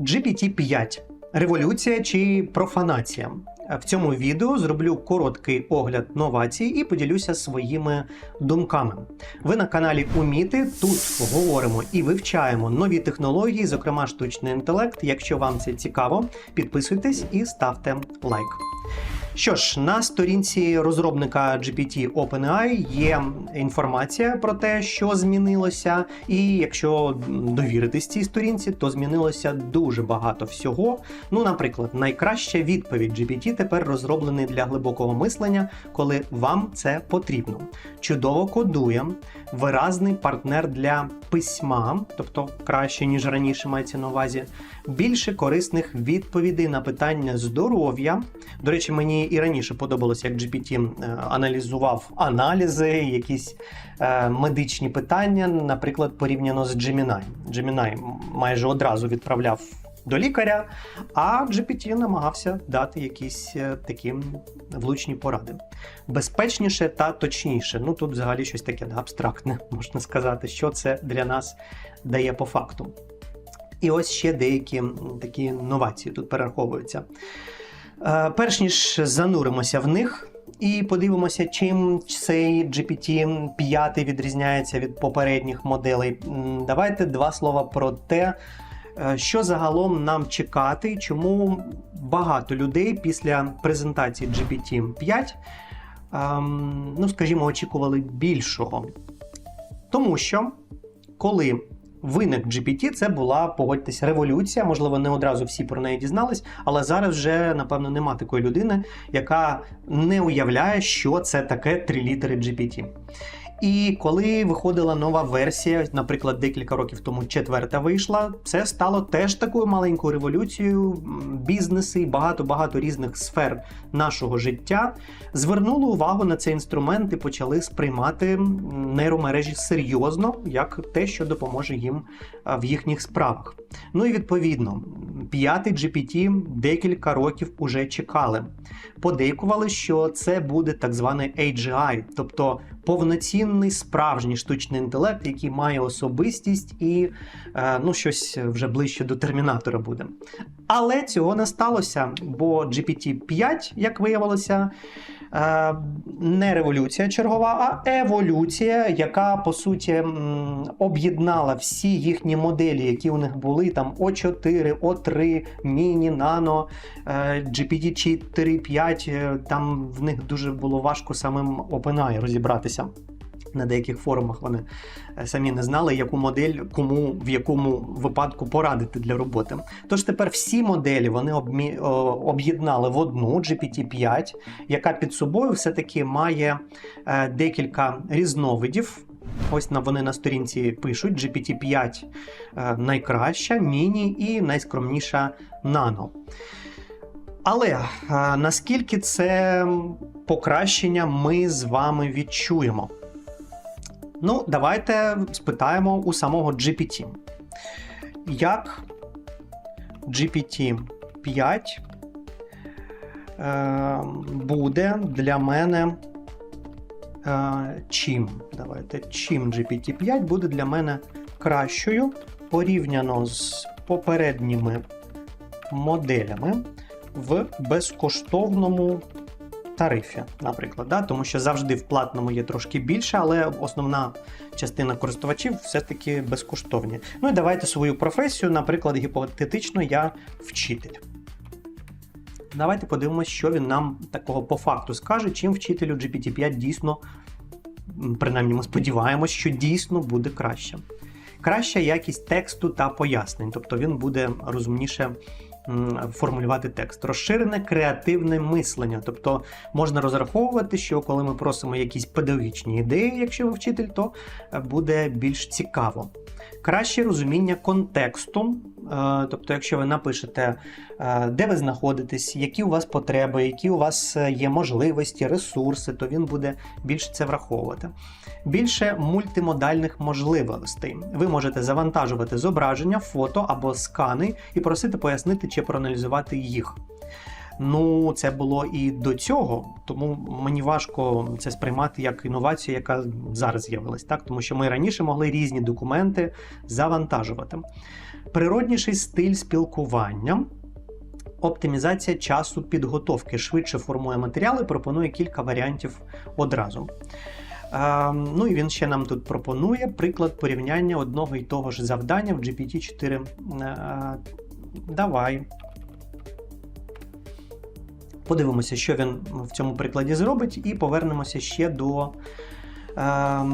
GPT-5 революція чи профанація. В цьому відео зроблю короткий огляд новацій і поділюся своїми думками. Ви на каналі Уміти. Тут говоримо і вивчаємо нові технології, зокрема штучний інтелект. Якщо вам це цікаво, підписуйтесь і ставте лайк. Що ж, на сторінці розробника GPT OpenAI є інформація про те, що змінилося, і якщо довіритись цій сторінці, то змінилося дуже багато всього. Ну, наприклад, найкраща відповідь GPT тепер розроблений для глибокого мислення, коли вам це потрібно. Чудово кодує, виразний партнер для письма, тобто краще ніж раніше мається на увазі, більше корисних відповідей на питання здоров'я. До речі, мені і раніше подобалося, як GPT е, аналізував аналізи, якісь е, медичні питання, наприклад, порівняно з Gemini. Gemini майже одразу відправляв до лікаря, а GPT намагався дати якісь е, такі влучні поради. Безпечніше та точніше. Ну тут взагалі щось таке абстрактне, можна сказати, що це для нас дає по факту. І ось ще деякі такі новації тут перераховуються. Е, перш ніж зануримося в них і подивимося, чим цей GPT-5 відрізняється від попередніх моделей. Давайте два слова про те, е, що загалом нам чекати, чому багато людей після презентації GPT-5, ем, ну скажімо, очікували більшого. Тому що коли виник GPT, це була, погодьтесь, революція. Можливо, не одразу всі про неї дізнались, але зараз вже, напевно, нема такої людини, яка не уявляє, що це таке три літери GPT. І коли виходила нова версія, наприклад, декілька років тому четверта вийшла, це стало теж такою маленькою революцією. Бізнеси багато-багато різних сфер нашого життя звернули увагу на цей інструмент і почали сприймати нейромережі серйозно, як те, що допоможе їм в їхніх справах. Ну і відповідно, п'ятий GPT декілька років уже чекали. Подейкували, що це буде так званий AGI, тобто повноцінний справжній штучний інтелект, який має особистість і е, ну, щось вже ближче до термінатора буде. Але цього не сталося, бо GPT-5, як виявилося, Е, не революція чергова, а еволюція, яка по суті об'єднала всі їхні моделі, які у них були: там О4, О3, Міні, Нано, GPT 4.5. Там в них дуже було важко самим OpenAI розібратися. На деяких форумах вони е, самі не знали, яку модель кому в якому випадку порадити для роботи. Тож тепер всі моделі вони об'єднали в одну GPT-5, яка під собою все-таки має е, декілька різновидів. Ось вони на сторінці пишуть: GPT-5 е, найкраща, міні і найскромніша нано. Але наскільки це покращення ми з вами відчуємо? Ну, давайте спитаємо у самого GPT. Як GPT-5 е, буде для мене е, чим? Давайте, чим GPT-5 буде для мене кращою порівняно з попередніми моделями в безкоштовному тарифі, наприклад, да? тому що завжди в платному є трошки більше, але основна частина користувачів все-таки безкоштовні. Ну і давайте свою професію, наприклад, гіпотетично, я вчитель. Давайте подивимося, що він нам такого по факту скаже, чим вчителю GPT-5 дійсно, принаймні ми сподіваємось, що дійсно буде краще. Краща якість тексту та пояснень, тобто він буде розумніше формулювати текст. Розширене креативне мислення. Тобто можна розраховувати, що коли ми просимо якісь педагогічні ідеї, якщо ви вчитель, то е, буде більш цікаво. Краще розуміння контексту. Е, тобто, якщо ви напишете, де ви знаходитесь, які у вас потреби, які у вас є можливості, ресурси, то він буде більше це враховувати. Більше мультимодальних можливостей. Ви можете завантажувати зображення, фото або скани і просити пояснити чи проаналізувати їх. Ну, це було і до цього, тому мені важко це сприймати як інновацію, яка зараз з'явилась, так тому що ми раніше могли різні документи завантажувати. Природніший стиль спілкування. Оптимізація часу підготовки швидше формує матеріали, пропонує кілька варіантів одразу. Е, ну і він ще нам тут пропонує приклад порівняння одного і того ж завдання в GPT-4. Е, давай. Подивимося, що він в цьому прикладі зробить, і повернемося ще до е,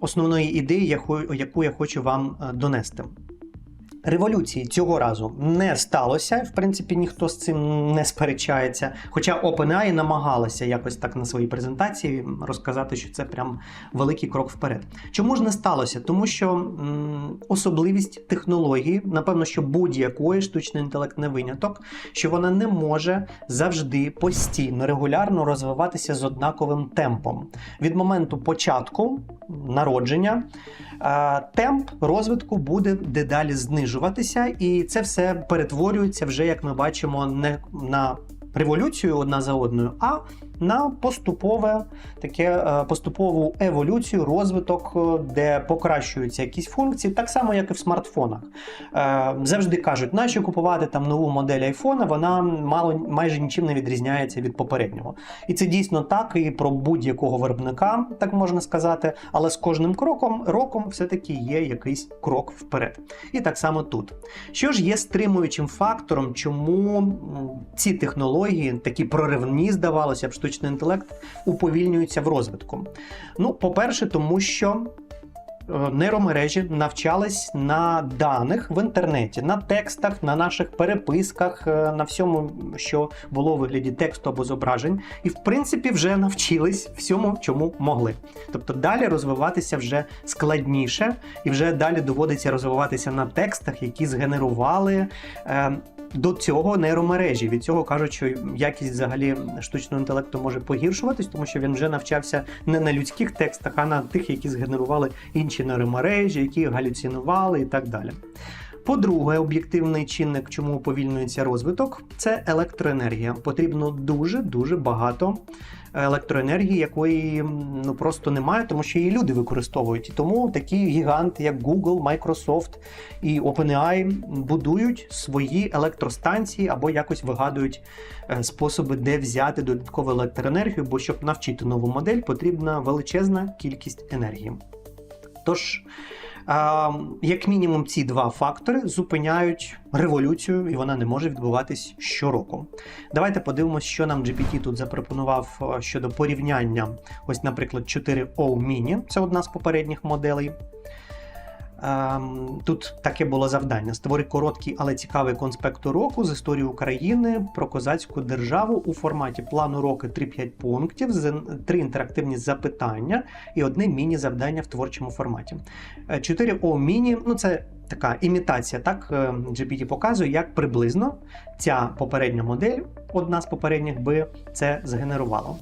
основної ідеї, яку, яку я хочу вам е, донести. Революції цього разу не сталося. В принципі, ніхто з цим не сперечається. Хоча OpenAI намагалася якось так на своїй презентації розказати, що це прям великий крок вперед. Чому ж не сталося? Тому що м, особливість технології, напевно, що будь-якої штучний інтелект не виняток, що вона не може завжди постійно, регулярно розвиватися з однаковим темпом. Від моменту початку народження е, темп розвитку буде дедалі знижуватися, і це все перетворюється вже, як ми бачимо, не на революцію одна за одною, а на поступове таке е, поступову еволюцію, розвиток, е, де покращуються якісь функції, так само, як і в смартфонах. Е, Завжди кажуть, нащо купувати там нову модель айфона, вона мало майже нічим не відрізняється від попереднього. І це дійсно так, і про будь-якого виробника, так можна сказати, але з кожним кроком роком все-таки є якийсь крок вперед. І так само тут. Що ж є стримуючим фактором, чому ці технології, такі проривні, здавалося б, штучний інтелект, уповільнюються в розвитку? Ну, по-перше, тому що. е, Нейромережі навчались на даних в інтернеті, на текстах, на наших переписках, е, на всьому, що було у вигляді тексту або зображень, і в принципі вже навчились всьому, чому могли. Тобто далі розвиватися вже складніше, і вже далі доводиться розвиватися на текстах, які згенерували. До цього нейромережі. Від цього кажуть, що якість взагалі штучного інтелекту може погіршуватись, тому що він вже навчався не на людських текстах, а на тих, які згенерували інші нейромережі, які галюцинували і так далі. По-друге, об'єктивний чинник, чому уповільнюється розвиток, це електроенергія. Потрібно дуже дуже багато електроенергії, якої ну просто немає, тому що її люди використовують. І тому такі гіганти, як Google, Microsoft і OpenAI, будують свої електростанції або якось вигадують е, способи, де взяти додаткову електроенергію, бо щоб навчити нову модель, потрібна величезна кількість енергії. Тож, як мінімум, ці два фактори зупиняють революцію, і вона не може відбуватись щороку. Давайте подивимося, що нам GPT тут запропонував е, щодо порівняння. Ось, наприклад, 4O Mini, це одна з попередніх моделей. Ем, Тут таке було завдання: створи короткий, але цікавий конспект уроку з історії України про козацьку державу у форматі плану роки 3-5 пунктів, три інтерактивні запитання і одне міні-завдання в творчому форматі. Е, 4O міні, ну це така імітація, так е, GPT показує, як приблизно ця попередня модель, одна з попередніх би це згенерувала.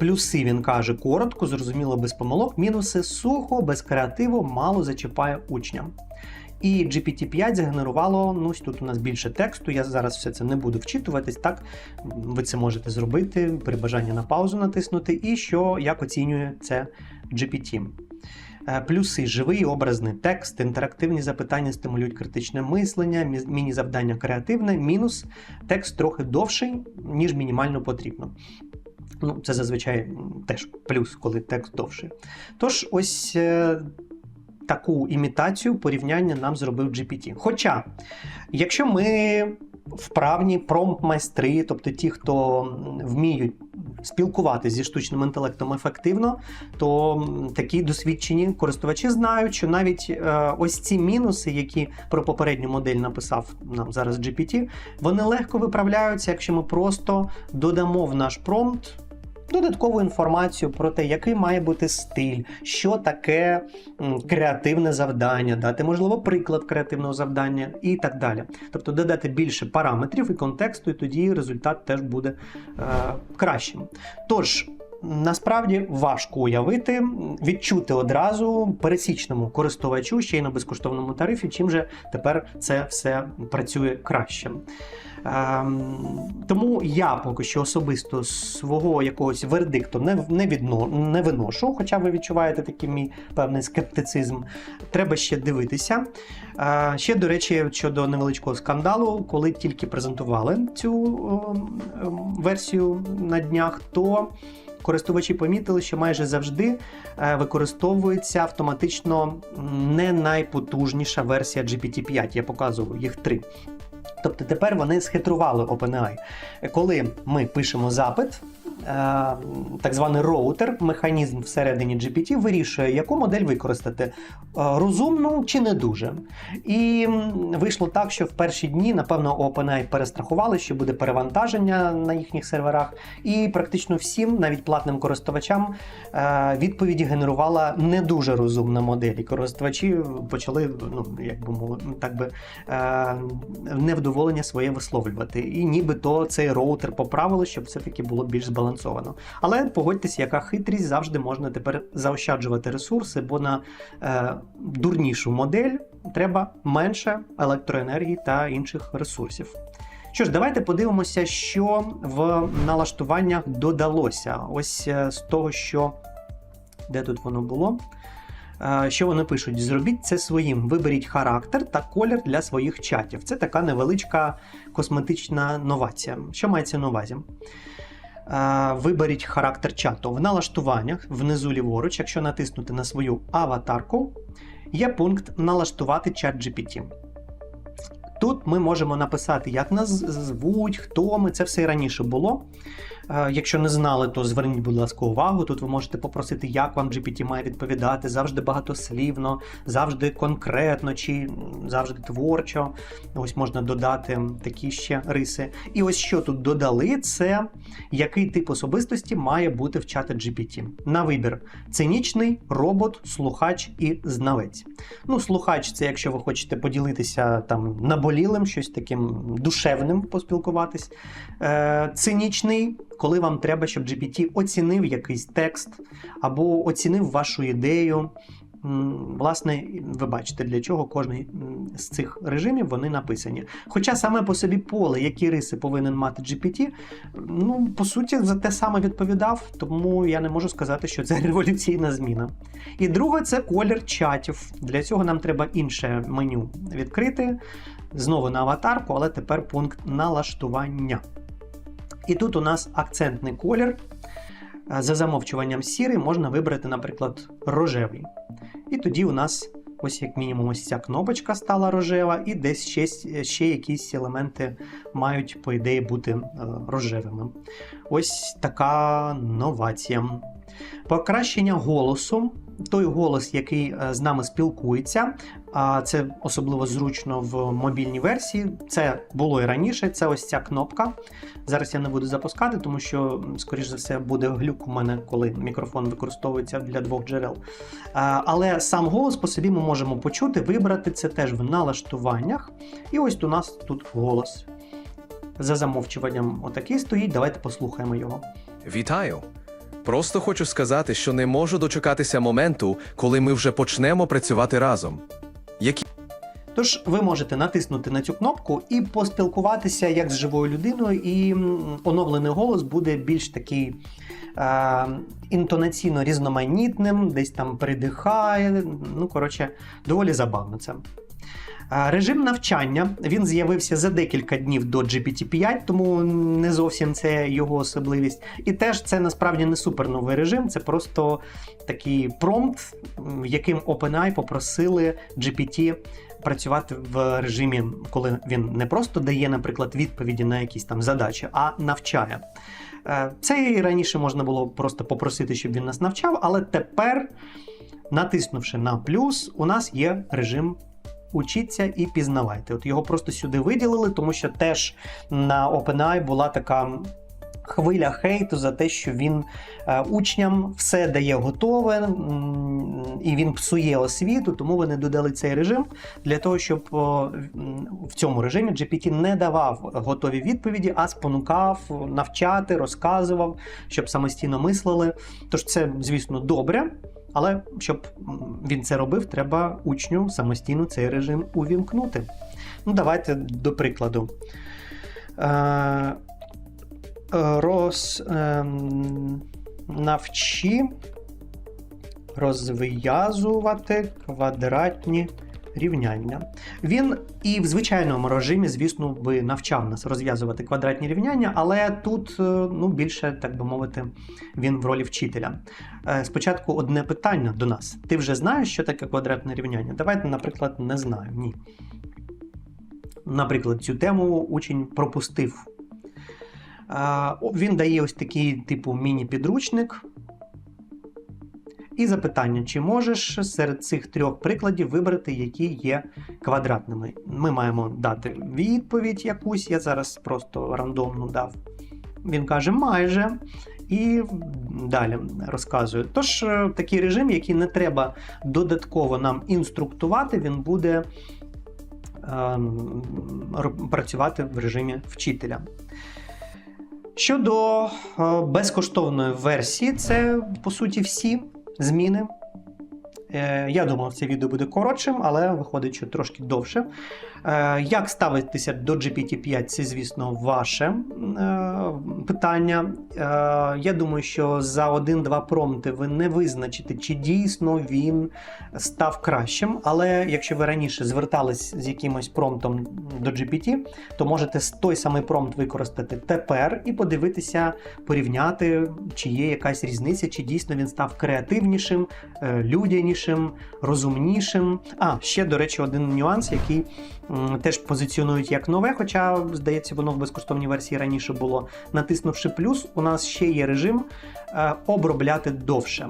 Плюси він каже коротко, зрозуміло, без помилок. Мінуси сухо, без креативу, мало зачіпає учня. І GPT-5 згенерувало, ну тут у нас більше тексту. Я зараз все це не буду вчитуватись. Так ви це можете зробити при бажанні на паузу натиснути. І що як оцінює це GPT. Е, Плюси живий образний текст, інтерактивні запитання стимулюють критичне мислення, міні-завдання креативне. Мінус текст трохи довший, ніж мінімально потрібно. Ну, це зазвичай теж плюс, коли текст довший. Тож, ось е, таку імітацію порівняння нам зробив GPT. Хоча, якщо ми вправні промпт-майстри, тобто ті, хто вміють спілкуватися зі штучним інтелектом ефективно, то такі досвідчені користувачі знають, що навіть е, ось ці мінуси, які про попередню модель написав нам зараз GPT, вони легко виправляються, якщо ми просто додамо в наш промпт додаткову інформацію про те, який має бути стиль, що таке креативне завдання, дати, можливо, приклад креативного завдання і так далі. Тобто додати більше параметрів і контексту, і тоді результат теж буде е, кращим. Тож. Насправді важко уявити, відчути одразу пересічному користувачу ще й на безкоштовному тарифі, чим же тепер це все працює краще. Ем, тому я поки що особисто свого якогось вердикту не, не, відно, не виношу, хоча ви відчуваєте такий мій певний скептицизм. Треба ще дивитися. Е, ще, до речі, щодо невеличкого скандалу, коли тільки презентували цю ем, ем, версію на днях, то користувачі помітили, що майже завжди е, використовується автоматично не найпотужніша версія GPT-5. Я показував їх три. Тобто тепер вони схитрували OpenAI. Коли ми пишемо запит, так званий роутер, механізм всередині GPT, вирішує, яку модель використати е, розумну чи не дуже. І вийшло так, що в перші дні, напевно, OpenAI перестрахували, що буде перевантаження на їхніх серверах, і практично всім, навіть платним користувачам, е, відповіді генерувала не дуже розумна модель. І користувачі почали, ну як мовити, так би е, невдоволення своє висловлювати. І нібито цей роутер поправили, щоб все-таки було більш збалансовано. Але погодьтеся, яка хитрість завжди можна тепер заощаджувати ресурси, бо на е, дурнішу модель треба менше електроенергії та інших ресурсів. Що ж, давайте подивимося, що в налаштуваннях додалося. Ось е, з того, що де тут воно було. Е, Що вони пишуть? Зробіть це своїм. Виберіть характер та колір для своїх чатів. Це така невеличка косметична новація. Що мається на увазі? Виберіть характер чату. В налаштуваннях внизу ліворуч, якщо натиснути на свою аватарку, є пункт Налаштувати чат GPT. Тут ми можемо написати, як нас звуть, хто ми. Це все і раніше було. Е, Якщо не знали, то зверніть, будь ласка, увагу. Тут ви можете попросити, як вам GPT має відповідати, завжди багатослівно, завжди конкретно чи завжди творчо. Ось можна додати такі ще риси. І ось що тут додали, це який тип особистості має бути в чаті GPT. На вибір: цинічний, робот, слухач і знавець. Ну, слухач, це якщо ви хочете поділитися там наболілим, щось таким душевним поспілкуватись. Е, цинічний, коли вам треба, щоб GPT оцінив якийсь текст або оцінив вашу ідею. Власне, ви бачите, для чого кожен з цих режимів вони написані. Хоча саме по собі поле, які риси повинен мати GPT, ну, по суті, за те саме відповідав, тому я не можу сказати, що це революційна зміна. І друге, це колір чатів. Для цього нам треба інше меню відкрити. Знову на аватарку, але тепер пункт налаштування. І тут у нас акцентний колір. Е, За замовчуванням сірий можна вибрати, наприклад, рожевий. І тоді у нас, ось як мінімум, ось ця кнопочка стала рожева, і десь ще, ще якісь елементи мають, по ідеї, бути е, рожевими. Ось така новація. Покращення голосу. Той голос, який е, з нами спілкується, а це особливо зручно в мобільній версії. Це було і раніше. Це ось ця кнопка. Зараз я не буду запускати, тому що, скоріш за все, буде глюк у мене, коли мікрофон використовується для двох джерел. Але сам голос по собі ми можемо почути, вибрати це теж в налаштуваннях. І ось у нас тут голос. За замовчуванням отакий стоїть. Давайте послухаємо його. Вітаю! Просто хочу сказати, що не можу дочекатися моменту, коли ми вже почнемо працювати разом. Які Тож ви можете натиснути на цю кнопку і поспілкуватися як з живою людиною, і оновлений голос буде більш такий е, інтонаційно різноманітним, десь там придихає. Ну, коротше, доволі забавно це. Режим навчання він з'явився за декілька днів до GPT-5, тому не зовсім це його особливість. І теж це насправді не суперновий режим, це просто такий промпт, яким OpenAI попросили GPT працювати в режимі, коли він не просто дає, наприклад, відповіді на якісь там задачі, а навчає. Е, Це і раніше можна було просто попросити, щоб він нас навчав, але тепер, натиснувши на плюс, у нас є режим. Учіться і пізнавайте. От його просто сюди виділили, тому що теж на OpenAI була така хвиля хейту за те, що він е, учням все дає готове і він псує освіту, тому вони додали цей режим для того, щоб в цьому режимі GPT не давав готові відповіді, а спонукав навчати, розказував, щоб самостійно мислили. Тож це, звісно, добре. Але щоб він це робив, треба учню самостійно цей режим увімкнути. Ну, давайте до прикладу. Е, роз, ем, навчи розв'язувати квадратні рівняння. Він і в звичайному режимі, звісно, би навчав нас розв'язувати квадратні рівняння, але тут е, ну, більше, так би мовити, він в ролі вчителя. Е, Спочатку одне питання до нас. Ти вже знаєш, що таке квадратне рівняння? Давайте, наприклад, не знаю. Ні. Наприклад, цю тему учень пропустив. Е, Він дає ось такий типу міні-підручник. І запитання: чи можеш серед цих трьох прикладів вибрати, які є квадратними? Ми маємо дати відповідь якусь. Я зараз просто рандомно дав. Він каже майже. І далі розказує. Тож е, такий режим, який не треба додатково нам інструктувати, він буде ро- працювати в режимі вчителя. Щодо е, безкоштовної версії, це по суті всі зміни. Е, Я думав, це відео буде коротшим, але виходить, що трошки довше. Е, Як ставитися до GPT-5, це, звісно, ваше е, питання. Я думаю, що за один-два промпти ви не визначите, чи дійсно він став кращим. Але якщо ви раніше звертались з якимось промптом до GPT, то можете той самий промпт використати тепер і подивитися, порівняти, чи є якась різниця, чи дійсно він став креативнішим, е, людянішим, розумнішим. А, ще, до речі, один нюанс, який теж позиціонують як нове, хоча, здається, воно в безкоштовній версії раніше було. Натиснувши плюс, у нас ще є режим е, обробляти довше.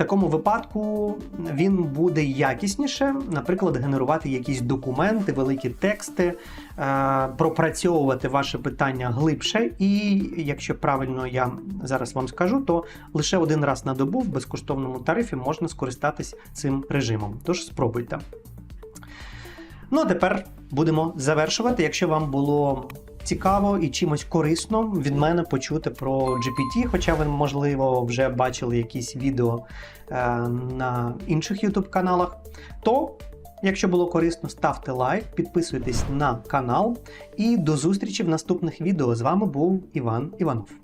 Такому випадку він буде якісніше, наприклад, генерувати якісь документи, великі тексти, е, пропрацьовувати ваше питання глибше. І якщо правильно я зараз вам скажу, то лише один раз на добу в безкоштовному тарифі можна скористатись цим режимом. Тож спробуйте. Ну а тепер будемо завершувати. Якщо вам було цікаво і чимось корисно від мене почути про GPT, хоча ви, можливо, вже бачили якісь відео е, на інших YouTube каналах, то. Якщо було корисно, ставте лайк, підписуйтесь на канал і до зустрічі в наступних відео. З вами був Іван Іванов.